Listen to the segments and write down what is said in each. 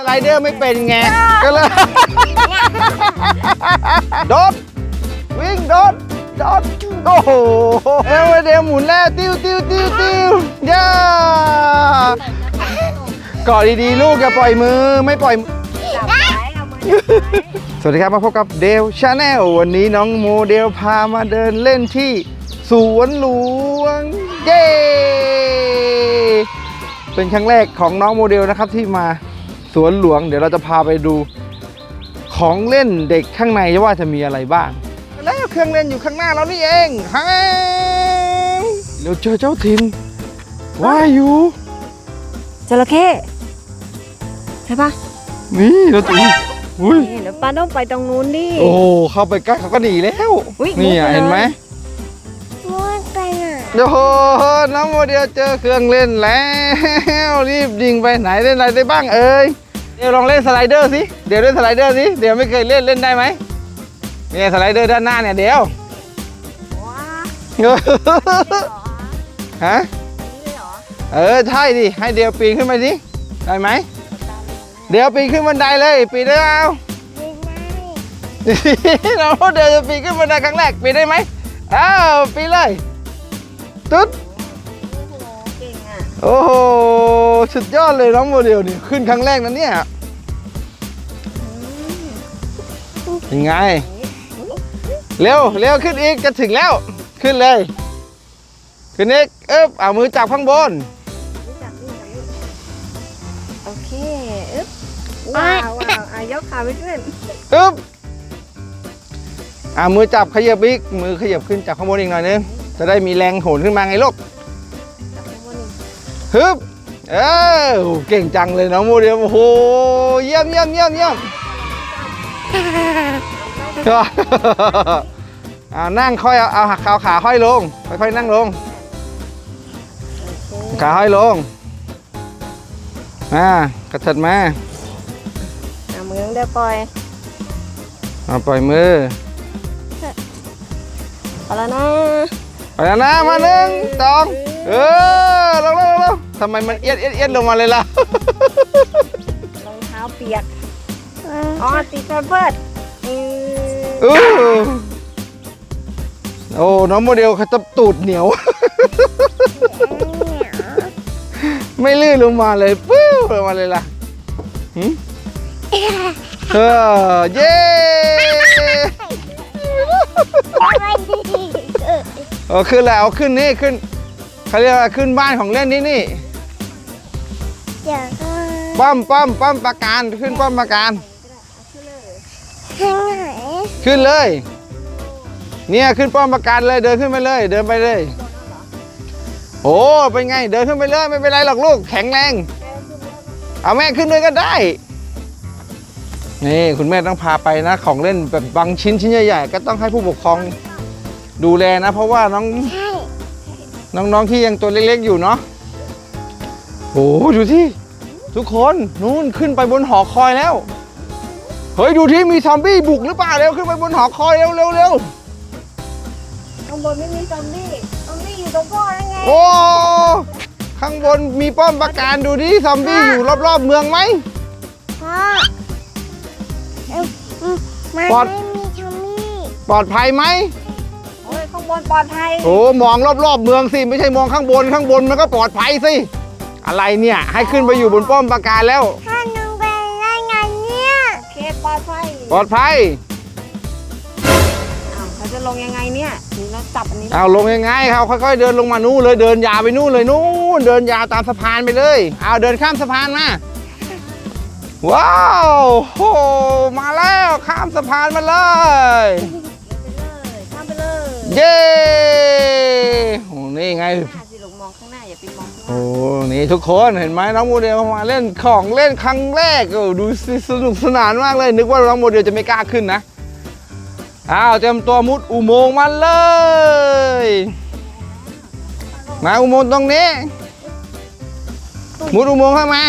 สไลเดอร์ไม่เป็นไง ก็เลย โดด วิ่งโดด โดด โอ้โหแล้วเดี๋ยวหมุนแล้ว ติ้วติ้วติ้วติ้วย่าเกาะดีๆ ลูกอย่าปล่อยมือไม่ปล่อยจับไว้เอามือจับไว้สวัสดีครับมาพบกับเดลชาแนลวันนี้น้องโมเดลพามาเดินเล่นที่สวนหลวง เย้ เป็นครั้งแรกของน้องโมเดลนะครับที่มาส วนหลวง เดี๋ยวเราจะพาไปดูของเล่นเด็กข้างในว่าจะมีอะไรบ้าง แล้วเครื่องเล่นอยู่ข้างหน้าเรานี่เองฮ่าเราเจอเจ้าทินว่ายอยู่จระเข้ใช่ปะนี่เราตัวอุ้ยนี่เดี๋ยวป้าต้องไปตรงนู้นดิโอ้เข้าไปใกล้เขาก็หนีแล้วอุ๊ยนี่อะมุดไปเลยเห็นไหมมุดไปอะโอ้โหน้องโมเดลเจอเครื่องเล่นแล้วรีบยิงไปไหนเล่นอะไรได้บ้างเอ่ย เดี๋ยวลองเล่นสไลเดอร์สิ เดี๋ยวเล่นสไลเดอร์สิ เดี๋ยวไม่เคยเล่นเล่นได้ไหมเนี่ยสไลเดอร์ด้านหน้าเนี่ยเดี๋ยวว้าฮะนี่เหรอเออใช่ดิ ให้เดี๋ยวปีนขึ้นไปสิ ได้ไหม เดี๋ยวปีนขึ้นบันไดเลย ปีนได้เปล่าน้องโมเดลจะปีนขึ้นบันไดครั้งแรก ปีนได้ไหมอ้าวปีนเลย ตุ๊ดเก่งอะโอ้โหสุดยอดเลยน้องโมเดลนี่ขึ้นครั้งแรกนะเนี่ย ยังไง เร็วเร็วขึ้นอีกจะถึงแล้ว ขึ้นเลย ขึ้นอีกเอ๊บเอามือจับข้างบนนี่จับนี่จับนี่โอเคอึ๊บว้าวว้าวอะยกขาไปขึ้นอึ๊บอ่ามือจับขยับอีกมือขยับขึ้นจับข้างบนอีกหน่อยนึงจะได้มีแรงโหนขึ้นมาไงลูกจับข้างบนนี่ฮึบเออเก่งจังเลยน้องโมเดลโอ้โหเยี่ยมเยี่ยมเยี่ยมเยี่ยม อ่านั่งค่อยเอาเอาหักขาขาห้อยลง ค่อยๆนั่งลงโอเคขาห้อยลงมากระเถิดมาอะมือต้องเดี๋ยวปล่อยเอาปล่อยมือเอาแล้วนะไปแล้วนะมาหนึ่งสองเออลงลงลงลงทำไมมันเอียดเอียดเอียดลงมาเลยล่ะรองเท้าเปียก อ๋อติดแพมเพิร์ดอืมอู้โอ้ น้องโมเดลเขาจะตูดเหนียว ไม่ลื่นลงมาเลยปื้วลงมาเลยล่ะหึเออเย้เออขึ้นแล้วขึ้นนี่ขึ้นเขาเรียกว่าขึ้นบ้านของเล่นนี่นี่ป้อมป้อมป้อมปราการขึ้นป้อมปราการ ขึ้นเลย เนี่ยขึ้นป้อมปราการเลยเดินขึ้นไปเลย เดินไปเลย โอ้เป็นไง เดินขึ้นไปเลยไม่เป็นไรหรอกลูกแข็งแรง เอาแม่ขึ้นด้วยก็ได้ นี่คุณแม่ต้องพาไปนะ ของเล่นแบบบางชิ้นชิ้นใหญ่ๆก็ต้องให้ผู้ปกครองดูแลนะ เพราะว่าน้องน้องๆที่ยังตัวเล็กๆอยู่เนาะโอ้ดูที่ทุกคนนู่นขึ้นไปบนหอคอยแล้ว เฮ้ยดูที่มีซอมบี้บุกหรือเปล่าเร็วขึ้นไปบนหอคอยเร็วเร็วเร็วข้างบนไม่มีซอมบี้ซอมบี้อยู่ตรงพ่อนั่นไงโอ้ข้างบนมีป้อมปราการดูดิซอมบี้อยู่รอบๆเมืองไหมพ่อเอ้ยอืมมันปลอดไม่มีชมมี่ปลอดภัยไหมโอ้ยข้างบนปลอดภัยโอ้มองรอบๆเมืองสิไม่ใช่มองข้างบนข้างบนมันก็ปลอดภัยสิอะไรเนี่ยให้ขึ้นไปอยู่บนป้อมปราการแล้ว ถ้า ปลอดภัยอ้าวเขาจะลงยังไงเนี่ยนี่เราจับอันนี้เอาลงยังไงเขาค่อยๆเดินลงมานู่นเลยเดินยาวไปนู่นเลยนู่นเดินยาวตามสะพานไปเลยเอาเดินข้ามสะพานมาว้าวโหมาแล้วข้ามสะพานมาเลยเลยข้ามไปเลยเย้โอ้นี่ไงหน้าสิลงมอง โอ้น้านี่ทุกคนเห็นไหมน้องโมเดลมาเล่นของเล่นครั้งแรกโอ้ดูสิสนุกสนานมากเลย นึกว่าน้องโมเดลจะไม่กล้าขึ้นนะอ้าวเตรียมตัวมุดอุโมงค์มาเลย มาอุโมงค์ตรงนี้ มุดอุโมงค์เข้ามา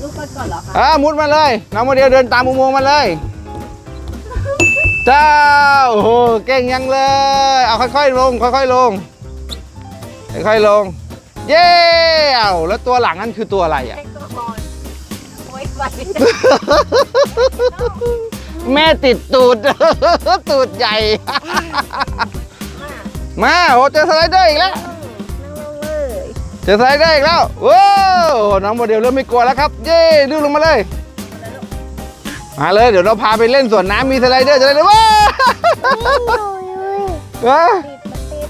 ลูกไปก่อนเหรอคะเออมุดมาเลย น้องโมเดลเดินตามอุโมงค์มาเลยเจ้าโอ้โหเก่งยังเลย เอาค่อยๆลงค่อยๆลง ค่อยๆลง เย้เอาแล้วตัวหลังนั่นคือตัวอะไรอะแค่ก็พอนโอ้ยไปแม่ติดตูด ตูดใหญ่ มาโอ้เจอสไลเดอร์อีกแล้วนั่งลงเลยเจอสไลเดอร์อีกแล้วว้าวน้องโมเดลเริ่มไม่กลัวแล้วครับ เย้ดูลงมาเลย มาเลย เดี๋ยวเราพาไปเล่นสวนน้ำมีสไลเดอร์จะได้เลยว้าวว้าติดมันติด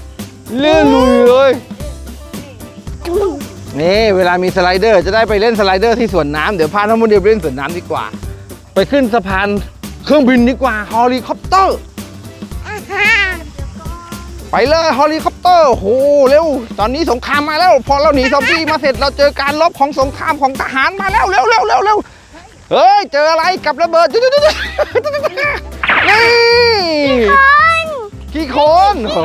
เลื่อนลุยเลย นี่เวลามีสไลเดอร์จะได้ไปเล่นสไลเดอร์ที่สวนน้ำเดี๋ยวพาน้องโมเดลไปเล่นสวนน้ำดีกว่า ไปขึ้นสะพานเครื่องบินดีกว่าฮอลิคอปเตอร์ไปเลยฮอลิคอปเตอร์โหเร็ว ตอนนี้สงครามมาแล้ว พอเราหนีซอมบี้มาเสร็จเราเจอการรบของสงครามของทหารมาแล้วเร็วเร็วเร็วเร็วเฮ้ย เจออะไรกับระเบิดจุ๊ดจุ๊ดจุ๊ดนี่กี่คนโอ้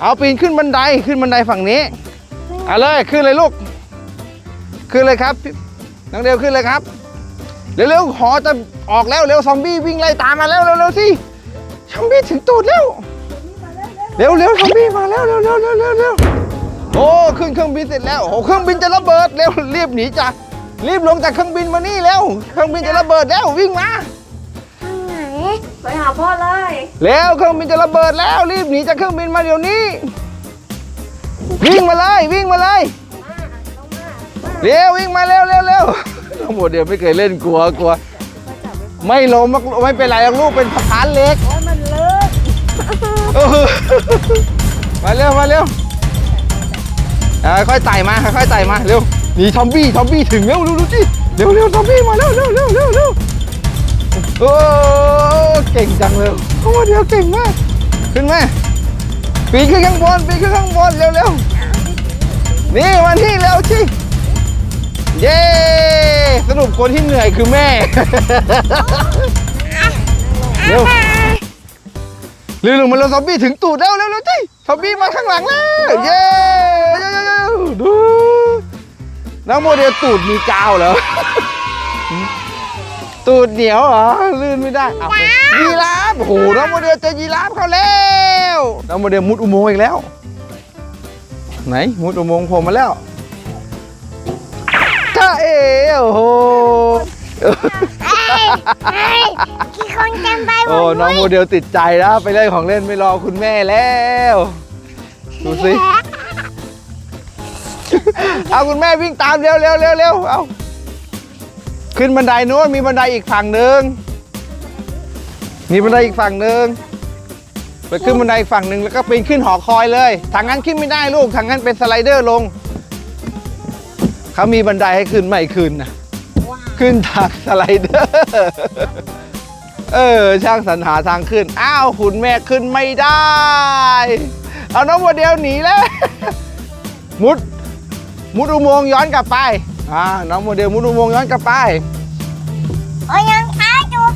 เอาปีนขึ้นบันไดขึ้นบันไดฝั่งนี้ เอาเลยขึ้นเลยลูก ขึ้นเลยครับพี่น้องเดียวขึ้นเลยครับ เร็วๆหอจะออกแล้วเร็วซอมบี้วิ่งไล่ตามมาแล้วเร็วๆสิซอมบี้ถึงตูดแล้วเร็วเร็วซอมบี้มาแล้วเร็วเร็วเร็วเร็วเร็วโอ้ขึ้นเครื่องบินเสร็จแล้วโอ้เครื่องบินจะระเบิดเร็วรีบหนีจ้ะรีบลงจากเครื่องบินมานี่เร็วเครื่องบินจะระเบิดแล้ววิ่งมาไปหาพ่อเลยเร็วเครื่องบินจะระเบิดแล้ว รีบหนีจากเครื่องบินมาเดี๋ยวนี้ วิ่งมาเลยวิ่งมาเลยเร็ววิ่งมาเร็วเร็วเร็วทั้งหมดเดียวไม่เคยเล่นกลัวกลัว ไม่ล้มไม่เป็นไรลูกเป็นสะพานเล็กมันลึกเออมาเร็วมาเร็วค่อยไต่มาค่อยไต่มาเร็วหนีทอมบี้ทอมบี้ถึงเร็วเร็วดูสิเร็วเร็วทอมบี้มาเร็วเร็วเร็วเร็วเร็วโอ้เก่งจังเลยโอ้เดี๋ยวเก่งมากขึ้นมา ปีนขึ้นข้างบนปีนขึ้นข้างบนเร็วเร็วนี่มาที่เร็วชิเย้สรุปคนที่เหนื่อยคือแม่เร็วเร็วๆมาเร็วซอมบี้ถึงตูดแล้วเร็วเร็วจิซอมบี้มาข้างหลังแล้วเย้เย้เย้เย้ดูน้องโมเดลตูดมีกาวเหรอ ตูดเหนียวเหรอลื่นไม่ได้เอาไปยีราฟโอ้โหน้องโมเดลเจอยีราฟเข้าแล้วน้องโมเดลมุดอุโมงค์อีกแล้ว ไหนมุดอุโมงค์โผล่มาแล้วจ้าเอ๋โอ้โหกี่คนเต็มไปหมโอ้ดน้องโมเดลติดใจแล้วไปเล่นของเล่นไม่รอคุณแม่แล้วดูสิเอาคุณแม่วิ่งตามเร็วเร็วเร็วเร็วเอา ขึ้นบันไดนู้นมีบันไดอีกฝั่งหนึ่งมีบันไดอีกฝั่งหนึ่งไปขึ้นบันไดอีกฝั่งหนึ่งแล้วก็ปีนขึ้นหอคอยเลยทางนั้นขึ้นไม่ได้ลูกทางนั้นเป็นสไลเดอร์ลงเขามีบันไดให้ขึ้นไม่ขึ้นนะขึ้นทางสไลเดอร์เออช่างสรรหาทางขึ้น อ้าวคุณแม่ขึ้นไม่ได้ เอาน้องโมเดลหนีแล้ว มุด มุดอุโมงค์ย้อนกลับไป อ่าน้องโมเดลมุดอุโมงค์ย้อนกลับไปโอ้ยยังท้าจุด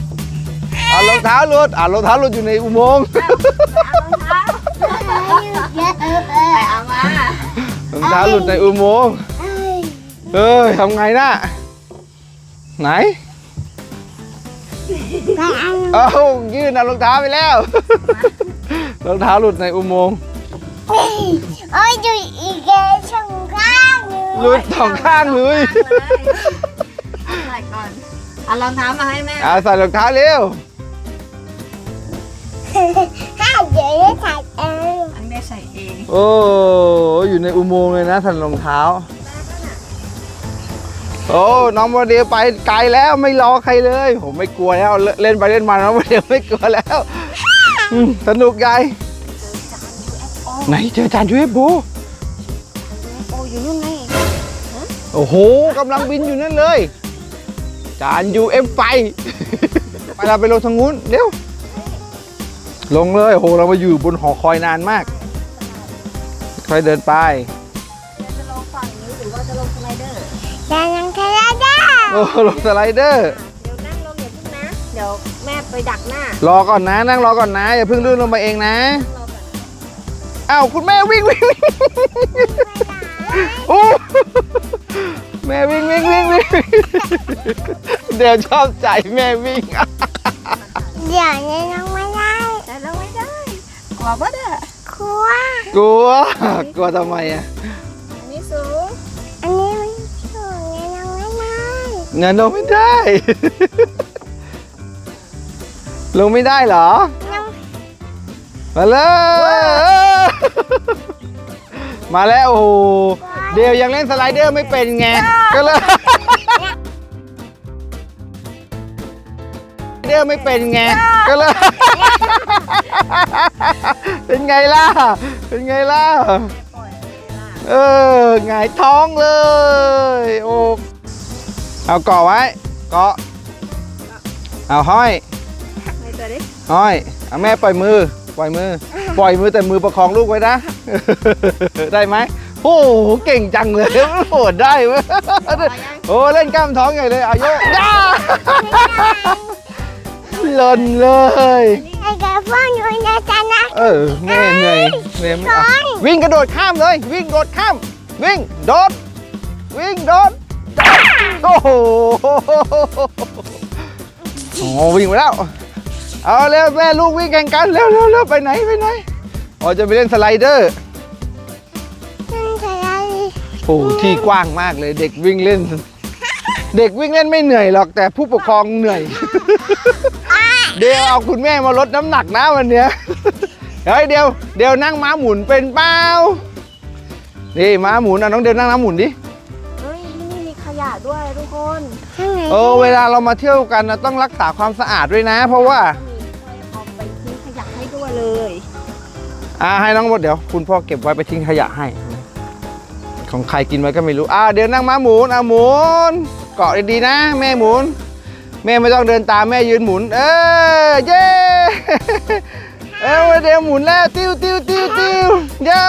เอารองเท้าหลุดอ่ารองเท้าหลุดอยู่ในอุโมงค์ไปเอามารองเท้าหลุดในอุโมงค์เอ้ยทำไงน่ะไหนเอ้ายื่นเอารองเท้าไปแล้วรองเท้าหลุดในอุโมงค์โอ้ยจุดอีกแกช่องข้างหนึ่งห ลุดสองข้างเลยใส่ก่อนเอารองเท้ามาให้แม่อ่าใส่รองเท้าเร็วห้าเดี๋ยวจะใส่เองอันแม่ใส่เองโอ้อยู่ในอุโมงค์เลยนะสันรองเท้า โอ้น้องโมเดลไปไกลแล้วไม่รอใครเลย ผมไม่กลัวแล้วเล่นไปเล่นมาน้องโมเดลไม่กลัวแล้วสนุกใหญ่ไหนเจอจานยูเอฟโบโอ้อยู่นู่นไง โอ้โหกำลังบินอยู่นั่นเลย จานยูเอฟไฟ ไปเราไปลงทางนู้นเร็ว ลงเลยโอ้โหเรามาอยู่บนหอคอยนานมาก ค่อยเดินไป จะลงฝั่งนี้หรือว่าจะลงสไลเดอร์แต่ยังทะเลาะได้โอ้ลงสไลเดอร์ เดี๋ยวนั่งลงอย่าเพิ่งนะ เดี๋ยวแม่ไปดักหน้ารอก่อนนะนั่งรอก่อนนะ อย่าเพิ่งลื่นลงไปเองนะรอก่อนอ้าวคุณแม่วิ่งวิ่งวิ่งโอ้ แม่วิ่งวิ่งวิ่งวิ่งเดี๋ยวชอบใจแม่วิ่งเดี๋ยวนี้น้องไม่ได้แต่เไม่ได้กลัวปะเด้อกลัวกลัวกลัวทำไมอะอันนี้สูงอันนี้มัสูงไงน้องไม่ได้เงินลงไม่ได้ลงไม่ได้เหรอมาแล้วมาแล้วโอ้โเดวยังเล่นสไลเดอร์ไม่เป็นไง ก็เลยเดอร์ไม่เป็นไง ก็เลย เป็นไงล่ะ เป็นไงล่ะ เออหงายท้องเลย โอ้ เอาเกาะไว้ เกาะ เอาห้อยในตัวดิห้อย เอาแม่ปล่อยมือ ปล่อยมือ ปล่อยมือแต่มือประคองลูกไว้นะ ได้ไหมโอ้โหเก่งจังเลยโหดได้เว้ยโอ้เล่นกล้ามท้องใหญ่เลยเอาโยกย่าหล่นเลยไอ้กระพ่อหนูนะจ๊ะนะเออแม่เหนื่อยเหนื่อยไม่เอาท้องวิ่งกระโดดข้ามเลย วิ่งโดดข้าม วิ่งโดด วิ่งโดดโอ้โหโอ้วิ่งไปแล้วเอาเร็วแม่ลูกวิ่งแข่งกันเร็วเร็วเร็วไปไหนไปไหนอ๋อจะไปเล่นสไลเดอร์นั่นคืออะไร โอ้ที่กว้างมากเลยเด็กวิ่งเล่น เด็กวิ่งเล่นไม่เหนื่อยหรอกแต่ผู้ปกครองเหนื่อย เดี๋ยวเอาคุณแม่มาลดน้ำหนักนะวันเนี้ยเฮ้ยเดี๋ยวเดี๋ยวนั่งม้าหมุนเป็นเปล่านี่ม้าหมุนอะน้องเดี๋ยวนั่งม้าหมุนดิเฮ้ยที่นี่มีขยะด้วยทุกคนข้างไหนเออเวลาเรามาเที่ยวกันนะต้องรักษาความสะอาดด้วยนะ เพราะว่าก็มีช่วยเอาไปทิ้งขยะให้ด้วยเลย อ่าให้น้องหมดเดี๋ยว คุณพ่อเก็บไว้ไปทิ้งขยะให้ ของใครกินไว้ก็ไม่รู้อ่าเดี๋ยวนั่งม้าหมุนอ่าหมุน เกาะดีๆนะ แม่หมุน แม่ไม่ต้องเดินตามแม่ยืนหมุน เออเย้เออเดี๋ยวหมุนแล้วติ้วติ้วติ้วติ้วย่า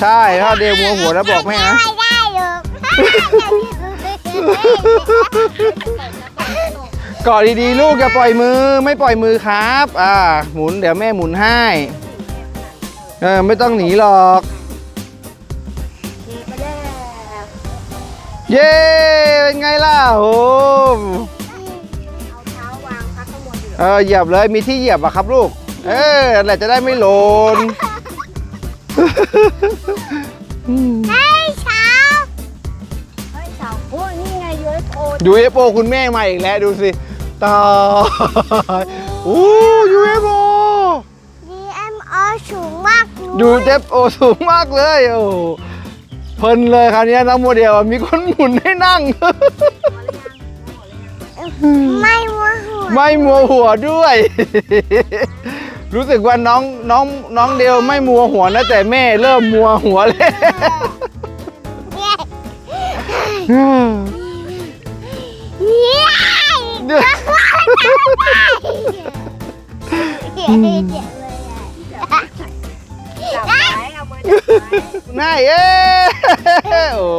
ใช่ถ้าเดี๋ยวมัวหัวแล้วบอกแม่นะไม่ได้หรอกเกาะดีๆ ลูกอย่าปล่อยมือไม่ปล่อยมือครับ อ่า หมุนเดี๋ยวแม่หมุนให้ เออไม่ต้องหนีหรอกเทไปแล้วเย้เป็นไงล่ะโอ้เอาเท้าวางพักข้างบนอยู่เออเหยียบเลยมีที่เหยียบอะครับลูก เออนั่นแหละจะได้ไม่หล่นให้เช้าเฮ้ยเสาโอ้ยนี่ไง UFO ยูเอฟโอคุณแม่มาอีกแล้วดูสิตายโอ้ยูเอฟโอ DMO สูง มากหนูยูเอฟโอสูงมากเลยโอ้เพลินเลยคราวนี้น้องโมเดลอะมีคนหมุนให้นั่ง ไม่มัวหัวไม่มัวหัวด้วย รู้สึกว่าน้องน้องน้องเดลไม่มัวหัวนะแต่แม่เริ่มมัวหัวเลยเนี่ย ไว้น่าเย้โอ้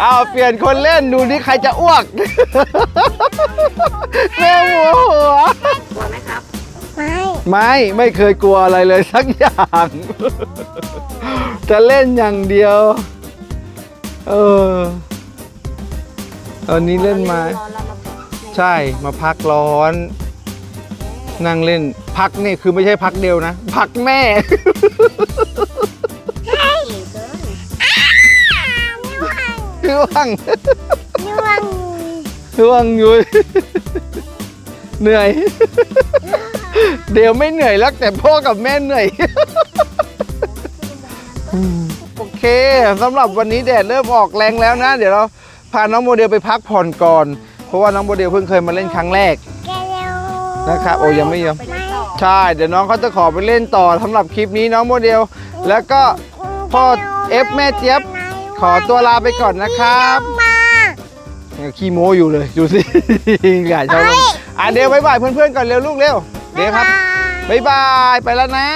เอาเปลี่ยนคนเล่นดูนี่ใครจะอ้วกแม่หัวหัวกลัวไหมครับ ไม่ไม่ไม่เคยกลัวอะไรเลยสักอย่าง จะเล่นอย่างเดียว เออตอนนี้เล่นมารอเรามาพักใช่มาพักร้อน นั่งเล่นพักนี่คือไม่ใช่พักเดียวนะ พักแม่ น่วงร่วงน่วงร่วงอยู่เหนื่อย เดี๋ยวไม่เหนื่อยแล้วแต่พ่อกับแม่เหนื่อย โอเคสำหรับวันนี้แดดเริ่มออกแรงแล้วนะ เดี๋ยวเราพาน้องโมเดลไปพักผ่อนก่อน เพราะว่าน้องโมเดลเพิ่งเคยมาเล่นครั้งแรกแกเร็วนะครับโอ้ยังไม่ยอมไปเล่นต่อใช่ เดี๋ยวน้องเขาจะขอไปเล่นต่อสำหรับคลิปนี้น้องโมเดล แล้วก็พ่อเอฟแม่เจี๊ยบ ขอตัวลาไปก่อนนะครับมายังขี้โม้อยู่เลยดูสิหลายชอบลงอะเดี๋ยวบายบายเพื่อนๆก่อนเร็วลูกเร็วเดี๋ยวครับบ๊ายบายบายบายไปแล้วนะ